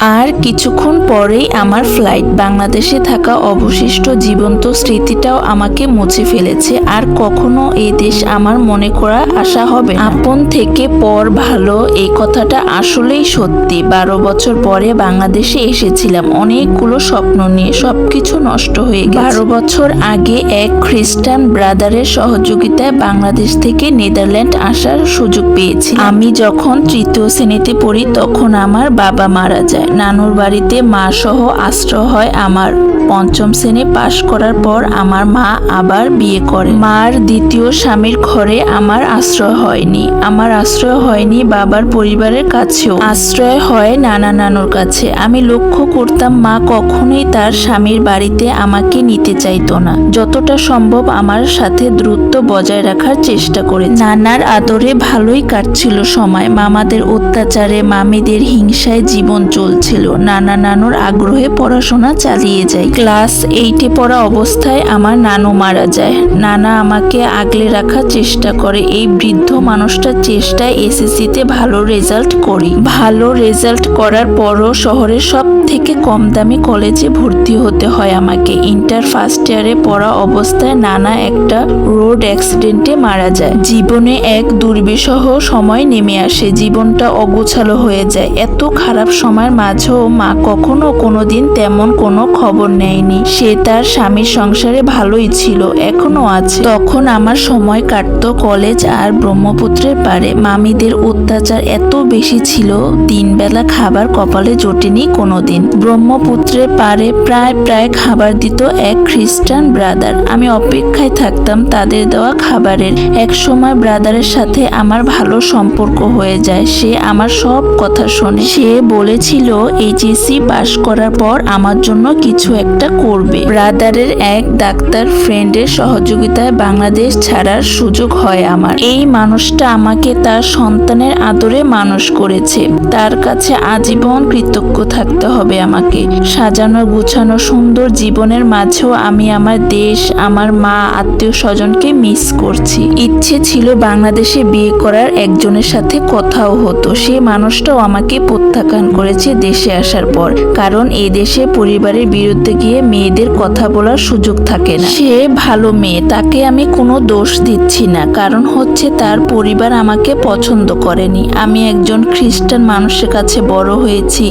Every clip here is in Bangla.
আর কিছুক্ষণ পরেই আমার ফ্লাইট বাংলাদেশে থাকা অবশিষ্ট জীবন্ত স্মৃতিটাও আমাকে মুছে ফেলেছে। আর কখনো এই দেশ আমার মনে করা আশা হবে। আপন থেকে পর ভালো, এই কথাটা আসলেই সত্যি। বারো বছর পরে বাংলাদেশে এসেছিলাম। অনেকগুলো স্বপ্ন নিয়ে সবকিছু নষ্ট হয়ে গেছে। বারো বছর আগে এক খ্রিস্টান ব্রাদারের সহযোগিতায় বাংলাদেশ থেকে নেদারল্যান্ড আসার সুযোগ পেয়েছি আমি যখন তৃতীয় শ্রেণীতে পড়ি, তখন আমার বাবা মারা যায়। নানুর বাড়িতে মা সহ আশ্রয় হয় আমার। পঞ্চম শ্রেণি পাশ করার পর আমার মা আবার বিয়ে করে। মার দ্বিতীয় স্বামীর ঘরে আমার আশ্রয় হয়নি। আমার আশ্রয় হয়নি বাবার পরিবারের কাছেও। আশ্রয় হয় নানা নানুর কাছে। আমি লক্ষ্য করতাম মা কখনোই তার স্বামীর বাড়িতে আমাকে নিতে চাইতো না। যতটা সম্ভব আমার সাথে দ্রুত বজায় রাখার চেষ্টা করে। নানার আদরে ভালোই কাটছিল সময়। মামাদের অত্যাচারে মামিদের হিংসায় জীবন চলছিল নানা নানুর আগ্রহে পড়াশোনা চালিয়ে যায়। ক্লাস এইটে পড়া অবস্থায় আমার নানু মারা যায়। নানা আমাকে আগলে রাখার চেষ্টা করে। এই বৃদ্ধ মানুষটার চেষ্টায় এসএসসিতে ভালো রেজাল্ট করি। ভালো রেজাল্ট করার পরও শহরের সব থেকে কম দামি কলেজে ভর্তি হতে হয় আমাকে। ইন্টার ফার্স্ট ইয়ারে পড়া অবস্থায় নানা একটা রোড অ্যাক্সিডেন্টে মারা যায়। জীবনে এক দুর্বিষহ সময় নেমে আসে। জীবনটা অগোছালো হয়ে যায়। এত খারাপ সময়ের মাঝেও মা কখনো কোনো দিন তেমন কোনো খবর নেয়নি। সে তার স্বামীর সংসারে ভালোই ছিল, এখনও আছে। তখন আমার সময় কাটতো কলেজ আর ব্রহ্মপুত্রের পারে মামিদের অত্যাচার এত বেশি ছিল তিন বেলা খাবার কপালে জোটেনি কোনোদিন। ব্রহ্মপুত্রের পারে প্রায় প্রায় খাবার দিত এক খ্রিস্টান ব্রাদার। আমি অপেক্ষায় থাকতাম তাদের দেওয়া খাবারের। এক সময় ব্রাদারের সাথে আমার ভালো সম্পর্ক হয়ে যায়। সে আমার সব কথা শোনে। সে বলেছিল এইচএসসি পাশ করার পর আমার জন্য কিছু একটা করবে। ব্রাদারের এক ডাক্তার ফ্রেন্ডের সহযোগিতায় বাংলাদেশ ছাড়ার সুযোগ হয় আমার। এই মানুষটা আমাকে তার সন্তানের আদরে মানুষ করেছে। তার কাছে আজীবন কৃতজ্ঞ থাকতে হবে আমাকে। সাজানো গুছানো সুন্দর জীবনের মাঝেও আমি আমার দেশ, আমার মা, আত্মীয় স্বজনকে মিস করছি। ইচ্ছে ছিল বাংলাদেশে বিয়ে করার একজনের সাথে কথাও হতো। সে মানুষটাও আমাকে প্রত্যাখ্যান করেছে দেশে আসার পর, কারণ এই দেশে পরিবারের বিরুদ্ধে গিয়ে মেয়েদের কথা বলার সুযোগ থাকে না। সে ভালো মেয়ে, তাকে আমি কোনো দোষ দিচ্ছি না, কারণ হচ্ছে তার পরিবার আমাকে পছন্দ করেনি। আমি একজন খ্রিস্টান মানুষের কাছে বড় হয়েছি,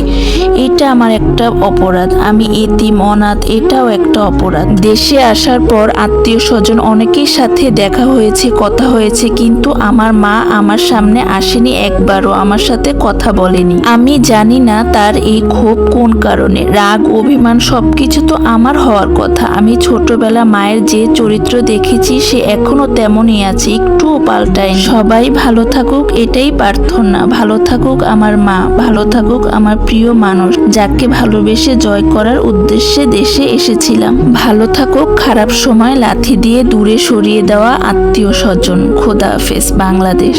এটা আমার একটা অপরাধ। আমি এতিম, অনাথ, এটাও একটা অপরাধ। দেশে আসার পর আত্মীয় স্বজন অনেকের সাথে দেখা হয়েছে, কথা হয়েছে, কিন্তু আমার মা আমার সামনে আসেনি, একবারও আমার সাথে কথা বলেনি। আমি জানি না তার এই ক্ষোভ কোন কারণে? রাগ, অভিমান, সবকিছু তো আমার হওয়ার কথা। আমি ছোটবেলা মায়ের যে চরিত্র দেখেছি, সে এখনও তেমনই আছে, একটুও পাল্টায় সবাই ভালো থাকুক, এটাই প্রার্থনা। ভালো থাকুক আমার মা, ভালো থাকুক আমার প্রিয় মানুষ, যাকে ভালোবেসে জয় করার উদ্দেশ্যে দেশে এসেছিলাম। ভালো থাকুক, খারাপ সময় লাথি দিয়ে দূরে সরিয়ে দেওয়া আত্মীয় স্বজন। খোদা হাফেজ, বাংলাদেশ।